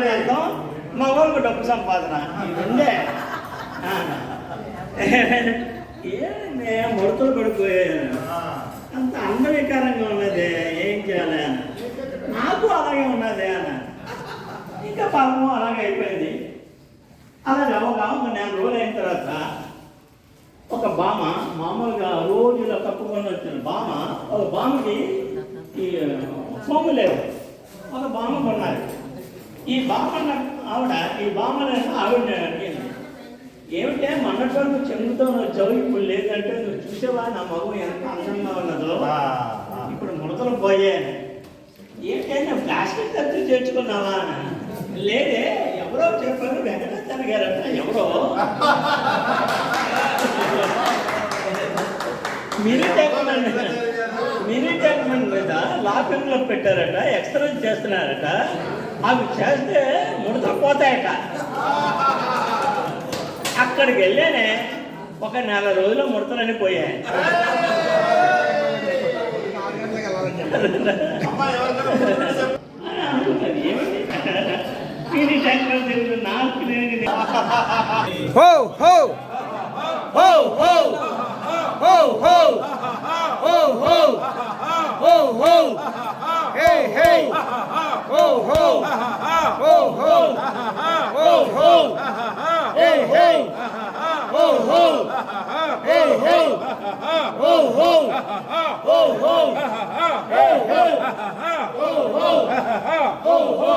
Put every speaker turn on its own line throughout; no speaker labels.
ఆడవాళ్ళు మా మగవాళ్ళకు డబ్బు సంపాదన. ఈ ఏ ఆ. ముడతలు పడిపోయాను. అంత అంగవికారంగా ఉన్నది ఏం చేయాలి అని నాకు అలాగే ఉన్నది అని ఇంకా పాపం అలాగే అయిపోయింది. అలాగే ఒక ఒక నెల రోజులు అయిన తర్వాత ఒక బామ మామూలుగా రోజు ఇలా కప్పుకొని వచ్చిన బామ ఒక బామకి ఈ సొమ్ము లేవు. ఒక బామ కొన్నారు. ఈ బామ ఆవిడ ఈ బామని ఆవిడ అడిగింది ఏమిటే మొన్నటి వరకు చెంగుతో వచ్చావు ఇప్పుడు లేదంటే నువ్వు చూసేవా? నా మగం ఎంత అందంగా ఉన్నదో. ఇప్పుడు ముడతలు పోయాను ఏంటంటే నువ్వు ప్లాస్టిక్ ఖర్చు చేర్చుకున్నావా? లేదే ఎవరో చెప్పారు వెంకటాచార్య గారట ఎవరో. మినీ ట్యాక్మెంట్ మినీ ట్యాక్మెంట్ మీద లాఫింగ్లో పెట్టారట ఎక్స్ప్రెస్ చేస్తున్నారట. అవి చేస్తే ముడత పోతాయట. అక్కడికి వెళ్ళానే ఒక నెల రోజులు ముడతలని పోయాయి. హో హో. ఏమిటి హో. హో హో. హో హో.
హో హో. hey, hey, ho, ho, ho, ho, ho, ho, hey, hey, ho, ho, hey, hey, ho, ho, ho, ho, hey, hey, ho, ho, ho, ho, ho, ho,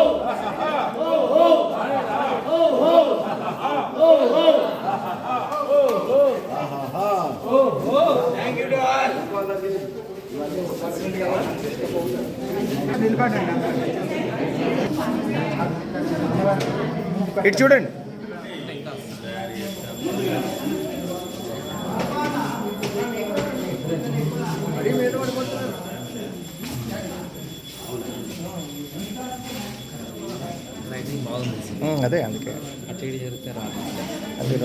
ho, ho, Oh, oh, oh, oh, oh, oh, oh, oh, oh, oh, oh, oh, oh, ఇటు చూడండి. అదే అందుకే.
అటు ఇటు జరిగితే రాదు
అది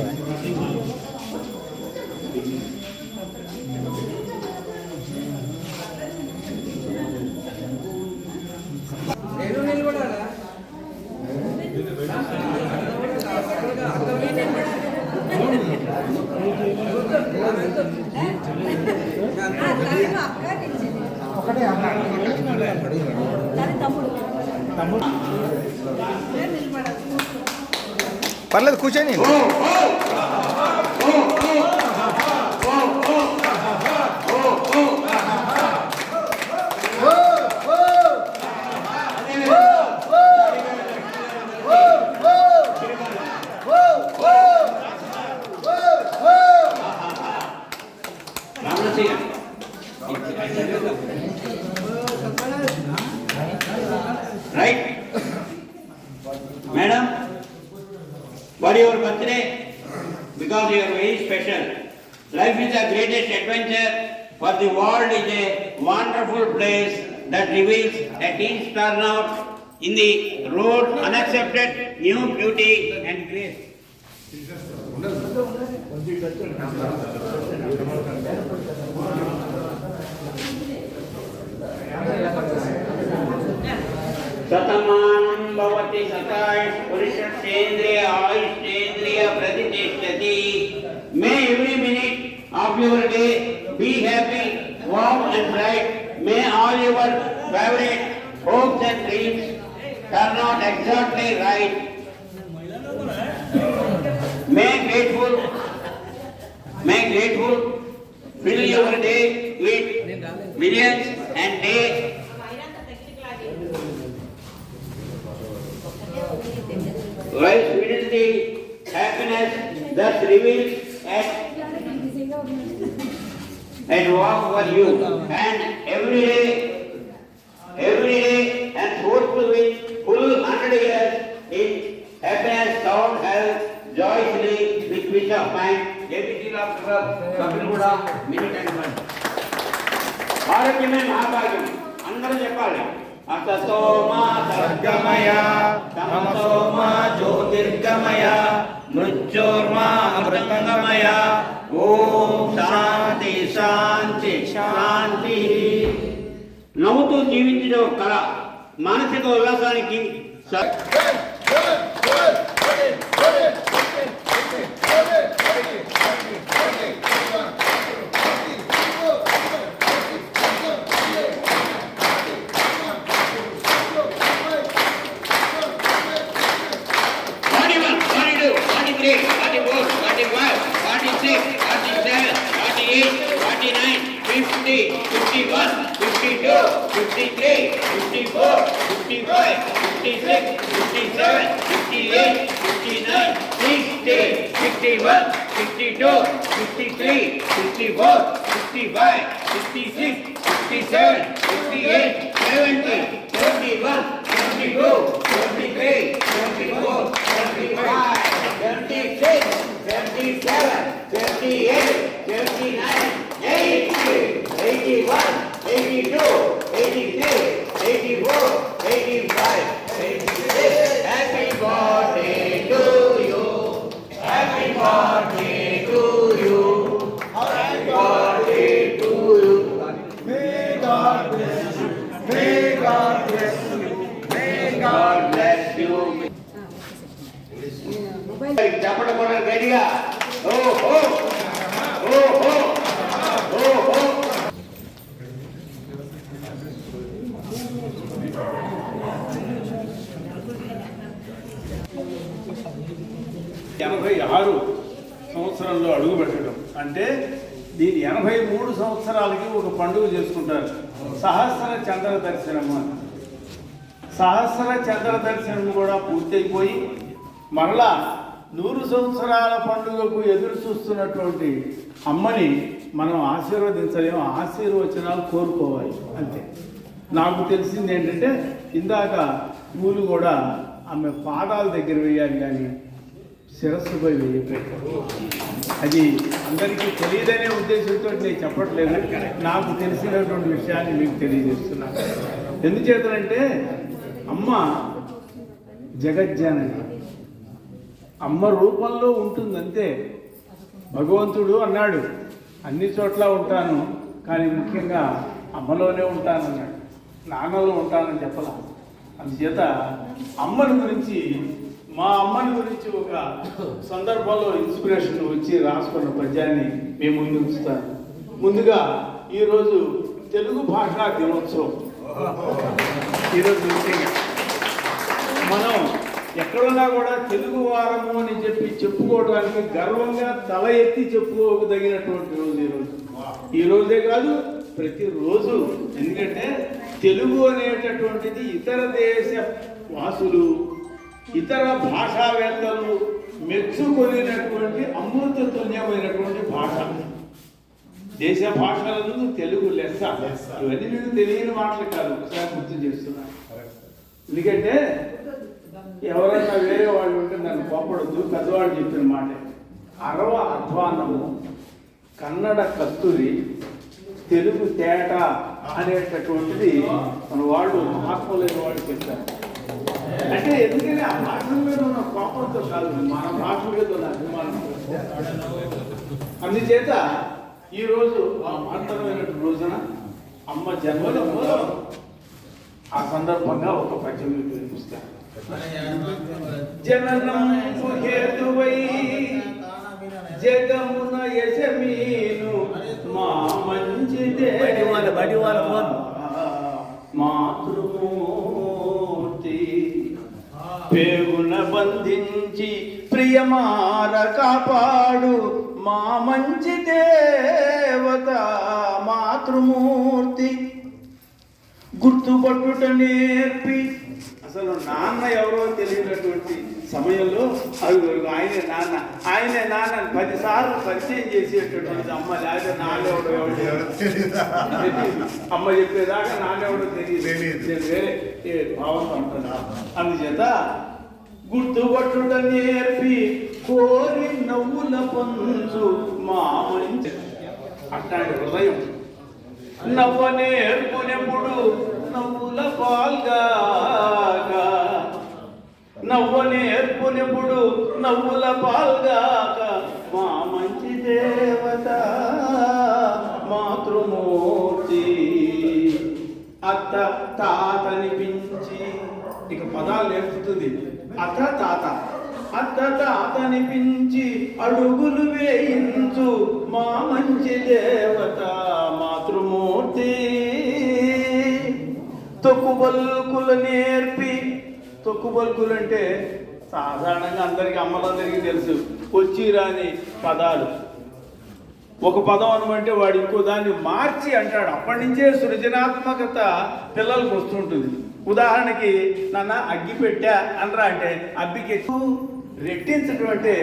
పర్లేదు కూర్చొని.
Life is the greatest adventure, for the world is a wonderful place that reveals at turn turnout in the road unaccepted new beauty and grace. Sataman भवति शतायुष पुरुषेन्द्रिय आयुष्ेन्द्रिय प्रतिष्ठति May every minute of your day be happy, warm and bright. May all your favorite hopes and dreams turn out exactly right. May grateful, may grateful fill your day with millions and day Life fills the happiness thus reveals at, and walk for you. And every day, every day and forthwith with full hundred years in happiness, sound, health, joyously with peace of mind. JPT of Kapilguda, minute and one. ఆరోగ్యమే మహాభాగ్యం అందరూ చెప్పాలి అసతో మా సర్గమయ తమతో మా జ్యోతిర్గమయ మృత్యోర్మా అమృతంగమయ ఓం శాంతి శాంతి శాంతి నవ్వుతూ జీవించడం కళ మానసిక ఉల్లాసానికి
we సంవత్సరాలకి ఒక పండుగ చేసుకుంటారు. సహస్ర చంద్ర దర్శనం అని. సహస్ర చంద్ర దర్శనం కూడా పూర్తయిపోయి మరలా నూరు సంవత్సరాల పండుగకు ఎదురు చూస్తున్నటువంటి అమ్మని మనం ఆశీర్వదించలేము ఆశీర్వచనాలు కోరుకోవాలి అంతే. నాకు తెలిసింది ఏంటంటే ఇందాక పూలు కూడా ఆమె పాదాల దగ్గర వేయాలి కానీ శిరస్సుపై వేయపెట్టారు అది అందరికీ తెలియదనే ఉద్దేశంతో నేను చెప్పట్లేదు. నాకు తెలిసినటువంటి విషయాన్ని మీకు తెలియజేస్తున్నాను ఎందుచేతనంటే అమ్మ జగజ్జనని. అమ్మ రూపంలో ఉంటుందంతే. భగవంతుడు అన్నాడు అన్ని చోట్ల ఉంటాను కానీ ముఖ్యంగా అమ్మలోనే ఉంటానన్నాడు. నాన్నలో ఉంటానని చెప్పలా. అందుచేత అమ్మని గురించి మా అమ్మని గురించి ఒక సందర్భంలో ఇన్స్పిరేషన్ వచ్చి రాసుకున్న పద్యాన్ని మేము ముందు ఉంచుతాను ముందుగా ఈరోజు తెలుగు భాషా దినోత్సవం. ఈరోజు ముఖ్యంగా. మనం ఎక్కడున్నా కూడా తెలుగు వారము అని చెప్పి చెప్పుకోవడానికి గర్వంగా తల ఎత్తి చెప్పుకోదగినటువంటి రోజు ఈరోజు. ఈ రోజే కాదు ప్రతిరోజు. ఎందుకంటే తెలుగు అనేటటువంటిది ఇతర దేశ వాసులు ఇతర భాషావేత్తలు మెచ్చుకొనినటువంటి అమృత తుల్యమైనటువంటి భాష. దేశ భాషలందు తెలుగు లెస్స. ఇవన్నీ మీకు తెలియని మాటలు కాదు. ఒకసారి గుర్తు చేస్తున్నాను ఎందుకంటే ఎవరైనా వేరే వాళ్ళు ఉంటే నన్ను కోపడద్దు పెద్దవాళ్ళు చెప్పిన మాట. అరవ అధ్వానము కన్నడ కస్తూరి తెలుగు తేట అనేటటువంటిది మన వాళ్ళు మహాత్ములైన వాళ్ళు చెప్పారు. అంటే ఎందుకని ఆ భాష మీద ఉన్న కోపంతో కాదు మన భాష మీద ఉన్న అభిమానం అందుచేత ఈ రోజు ఆ మహత్తరమైన రోజున అమ్మ జన్మదినం ఆ సందర్భంగా ఒక పద్యం హేతువై జగమున యశమీను మా మంచి. మాతృమూర్తి బంధించి ప్రియమార కాపాడు మా మంచి దేవత మాతృమూర్తి. గుర్తుపట్టుట నేర్పి. అసలు నాన్న ఎవరో తెలియనటువంటి సమయంలో అవి ఆయనే నాన్న ఆయనే నాన్న పదిసార్లు పరిచయం చేసేటటువంటి అమ్మ లేకపోతే నాన్నెవడో. అమ్మ చెప్పేదాకా నాన్నెవడో తెలియదు. నేను వేరే భావంతో ఉంటాను అందుచేత గుర్తుపట్టుట నేర్పి కోరి నవ్వుల పంచు మా మంచి అట్లాంటి హృదయం. నవ్వ నేర్పునెప్పుడు నవ్వుల పాల్గా నవ్వ నేర్పునెప్పుడు నవ్వుల పాల్గాక. మా మంచి దేవత మాతృమూర్తి. అత్త తాతనిపించి ఇక పదాలు నేర్పుతుంది. అత తాత అత్త తాతనిపించి అడుగులు వేయించు మా మంచి దేవత మాతృమూర్తి. తొక్కుబల్కులు నేర్పి. తొక్కుబల్కులు అంటే సాధారణంగా అందరికి అమ్మలందరికీ తెలుసు. వచ్చి రాని పదాలు. ఒక పదం అనమంటే వాడు ఇంకో దాన్ని మార్చి అంటాడు. అప్పటి నుంచే సృజనాత్మకత పిల్లలకు వస్తుంటుంది. ఉదాహరణకి నాన్న అగ్గి పెట్టా అనరా అంటే అబ్బికి రెట్టించడం అంటే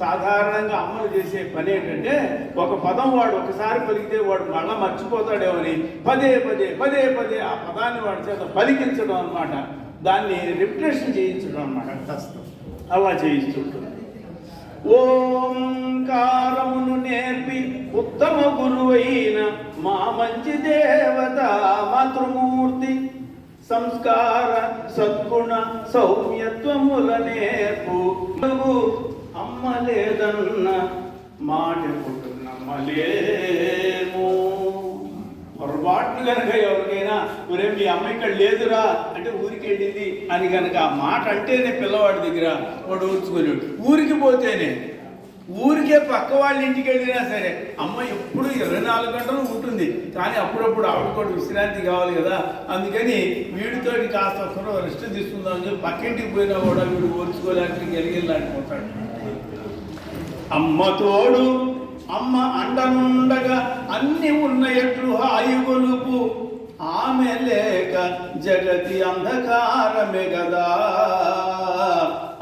సాధారణంగా అమలు చేసే పని ఏంటంటే ఒక పదం వాడు ఒకసారి పలికితే వాడు మళ్ళా మర్చిపోతాడేమని పదే పదే పదే పదే ఆ పదాన్ని వాడి చేత పలికించడం అనమాట దాన్ని రిప్రెషన్ చేయించడం అన్నమాట అలా చేయిస్తుంటుంది ఓంకారమును నేర్పి ఉత్తమ గురువైన మా మంచి దేవత మాతృమూర్తి సంస్కార సద్గుణ సౌమ్యత్వముల నేర్పు నువ్వు అమ్మ లేదన్న మాట ఎప్పుడు నమ్మలేము పొరపాటును కనుక ఎవరికైనా ఒరే మీ అమ్మ ఇక్కడ లేదురా. అంటే ఊరికి వెళ్ళింది అని కనుక ఆ మాట అంటేనే పిల్లవాడి దగ్గర వాడు ఊర్చుకోలేడు ఊరికి పోతేనే ఊరికే పక్క వాళ్ళ ఇంటికి వెళ్ళినా సరే అమ్మ ఎప్పుడు ఇరవై నాలుగు గంటలు ఉంటుంది కానీ అప్పుడప్పుడు ఆవిడ కూడా విశ్రాంతి కావాలి కదా అందుకని వీడితో కాస్త ఒకరు రెస్ట్ తీసుకుందామని చెప్పి పక్కింటికి పోయినా కూడా వీడు ఓర్చుకోలేక గెలిగెళ్ళాడిపోతాడు అమ్మ తోడు అమ్మ అండనుండగా అన్ని ఉన్న ఎట్లు హాయి ఆమె లేక జగతి అంధకారమే గదా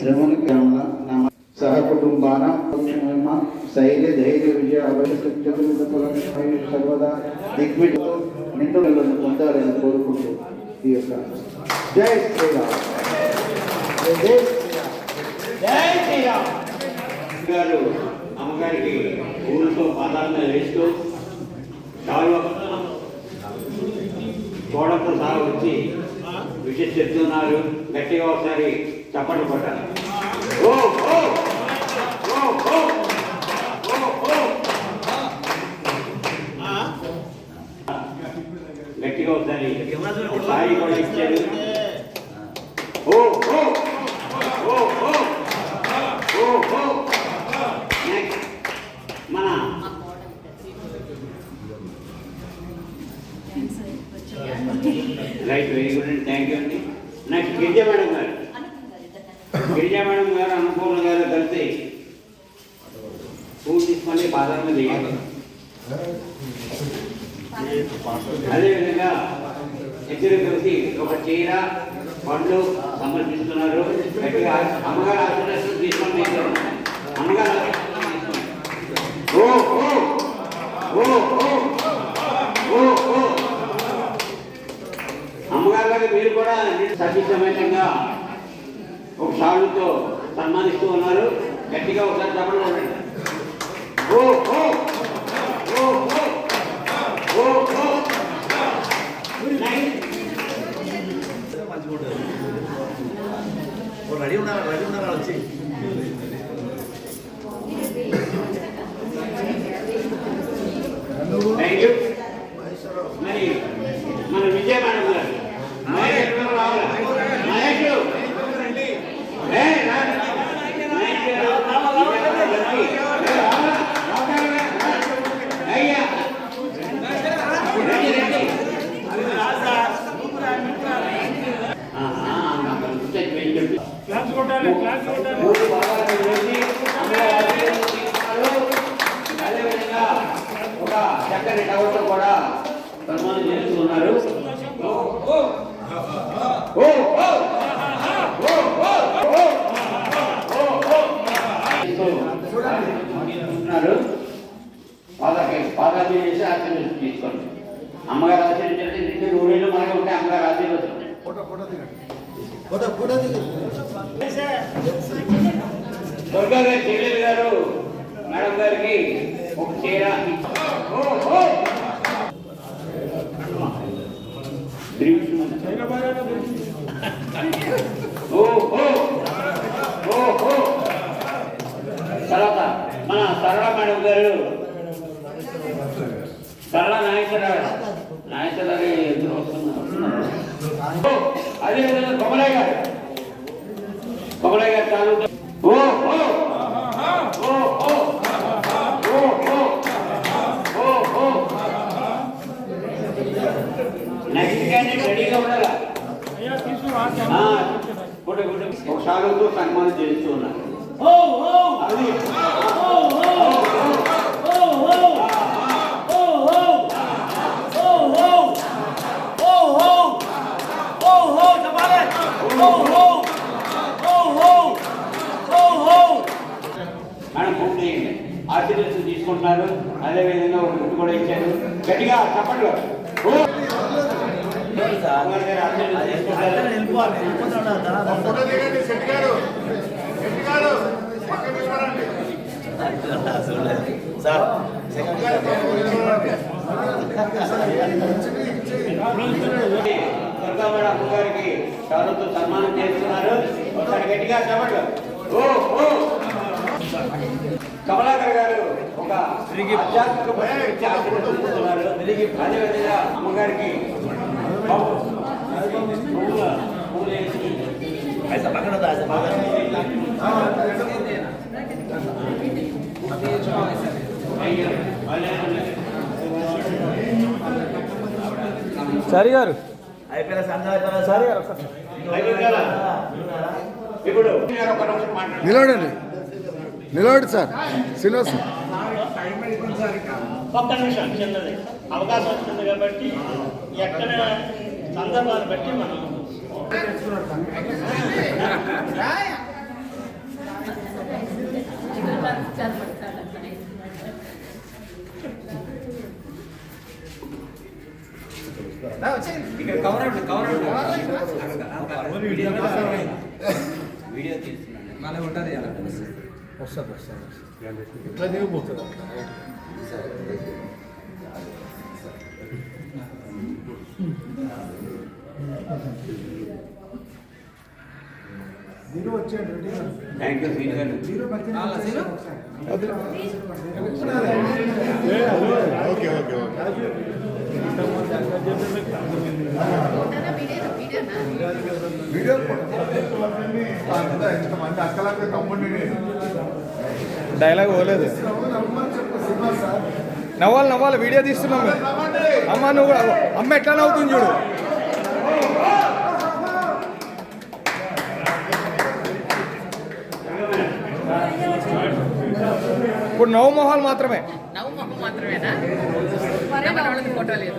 శ్రవణగ్రామ నామ సహకుటుంబానం పక్షమ శైల్య ధైర్య విజయ అవశ్య సర్వదా దిగ్విజయంతో నిండులను పొందాలని కోరుకుంటూ ఈ యొక్క జై శ్రీరామ్. జై శ్రీరామ్.
జై శ్రీరామ్
గారు అమ్మగారికి ఊళ్ళతో పాదాలను వేస్తూ చాలా. గోడతో సహా వచ్చి విషయం చెప్తున్నారు. గట్టిగా ఒకసారి చప్పట్లు కొట్టాలి ఓ ఓ ఓ ఓ ఓ ఓ గట్టిగా ఒకసారి సాయి కూడా ఇచ్చారు ఓ ఓ ఓ ఓ ఓ ఓ నెక్స్ట్ మన రైట్ వెరీ గుడ్ అండి థ్యాంక్ యూ అండి నెక్స్ట్ గిరిజా మేడం గారు గిరిజా మేడం గారు అన్నపూర్ణ గారు కలిసి పూలు తీసుకొని పాదాల అదేవిధంగా ఇద్దరు కలిసి ఒక చీర పండ్లు సమర్పిస్తున్నారు. గట్టిగా అమ్మగారు ఆశీర్వాదం తీసుకొని తీసుకోండి. అమ్మగారు ఓ ఓ ఓ ఓ ఓ అమ్మగారు మీరు కూడా సతీ సమేతంగా ఒక షాలుతో సన్మానిస్తూ ఉన్నారు. గట్టిగా ఒకసారి తప్పకుండా ఉండండి ఓ ఓ ఓ ఓ చక్కని టవర్తో కూడా సన్మానం చేస్తున్నారు వాళ్ళకి పాదాలు చేసి ఆశీర్వదం తీసుకోండి అమ్మగారు ఆశీర్వించాలంటే నిన్న నూనెలు మనకి ఉంటే అమ్మగారు ఆశీర్వదం దుర్గా గారు గారు మేడం గారికి ఒక చీర తర్వాత మన సరళ మేడం గారు సరళ నాయకురావు నాయకురావు ఎదురు వస్తున్నారు అదేవిధంగా కొమలయ్య గారు కొమలయ్య గారు తాలూకా కొషాలతో సన్మానం చేస్తూ ఉన్నారు తీసుకుంటున్నారు అదే విధంగా ఒక గుర్తు కూడా ఇచ్చారు గట్టిగా చెప్పండి ఆశీర్వచనం తీసుకుంటారు. దుర్గా మేడం అమ్మగారికి షాలుతో సన్మానం చేస్తున్నారు ఒకసారి గట్టిగా చెప్పండి ఓ ఓ కమలాకర్ గారు ఒక ఆధ్యాత్మిక అదేవిధంగా అమ్మగారికి ऐसा पकड़ा था ऐसा पकड़ा
సారీ గారు
సారీ గారు
నిలబడండి. నిలబడి సార్. శ్రీనివాస్.
అవకాశం వచ్చింది కాబట్టి ఎక్కడ సందర్భాన్ని బట్టి మనం
వీడియో తీస్తున్నాను మళ్ళీ ఉంటుంది అలా
వస్తుంది వస్తుంది ఇట్లా దిగిపోతుంది సరే
థ్యాంక్ యూ సీన్ గారు.
Okay okay okay. Video dialogue పోలేదు. నవ్వాలి నవ్వాలి వీడియో తీస్తున్నాం మేము. అమ్మ నువ్వు కూడా అమ్మ ఎట్లా నవ్వుతుంది చూడు. ఇప్పుడు నవ్వు మొహాలు మాత్రమే.
నవ్వు మొహం మాత్రమేనా? నెంబర్ వాళ్ళది ఫోటో లేదు.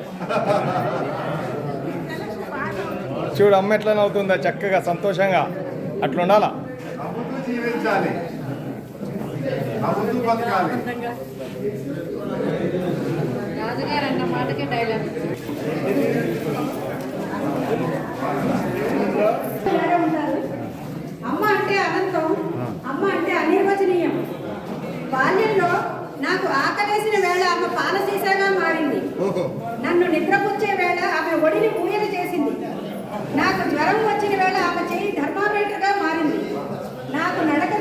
చూడు అమ్మ ఎట్లా నవ్వుతుందా? చక్కగా సంతోషంగా. అట్లా ఉండాలా
జీవించాలి.
అమ్మ అంటే అనంతం. అమ్మ అంటే బాల్యంలో నాకు ఆకలేసిన వేళ ఆమె పాలసీసాగా మారింది. నన్ను నిద్రపుచ్చే వేళ ఆమె ఒడిని పూయలు చేసింది. నాకు జ్వరం వచ్చిన వేళ ఆమె చేయి థర్మామీటర్గా మారింది. నాకు నడక